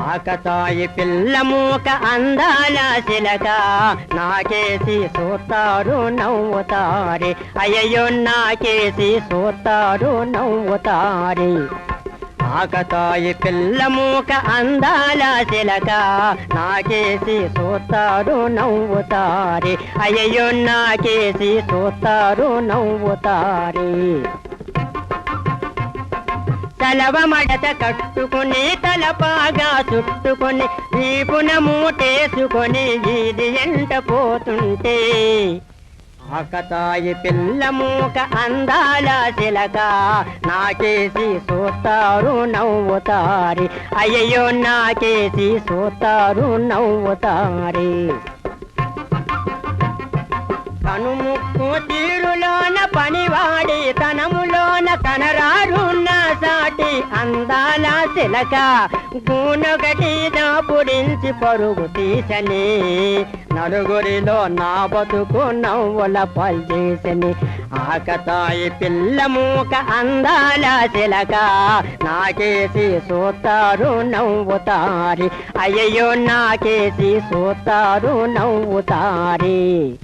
ఆకతాయి పిల్ల మూక అందాల శిలక. నాకేసి సోతారు నవ్వుతారి. అయ్యో నాకేసి సోతారు నవ్వుతారి. ఆకతాయి పిల్ల మూక అందాల శిలక. నాకేసి సోతారు నవ్వుతారి. అయ్యో నాకేసి సోతారు నవ్వుతారి. తలవ మడత కట్టుకుని తలపాగా చుట్టుకొని వీపున మూటేసుకొని ఇది ఎంట పోతుంటే. ఆకతాయి పిల్ల మూక అందాల చిలక నాకేసి సోతారు నవ్వుతారి. అయ్యో నాకేసి సోతారు నవ్వుతారి. కనుముక్కు తీరులోన పనివాడి తనములోన కనరారు అందాల చిలక గూనొకటి దాపురించి పరుగు తీసని. నలుగురిలో నా బతుకు నవ్వుల పల్చేసని ఆకతాయి పిల్ల మూక అందాల చిలక నాకేసి సోతారు నవ్వుతారి. అయ్యయ్యో నాకేసి సోతారు నవ్వుతారి.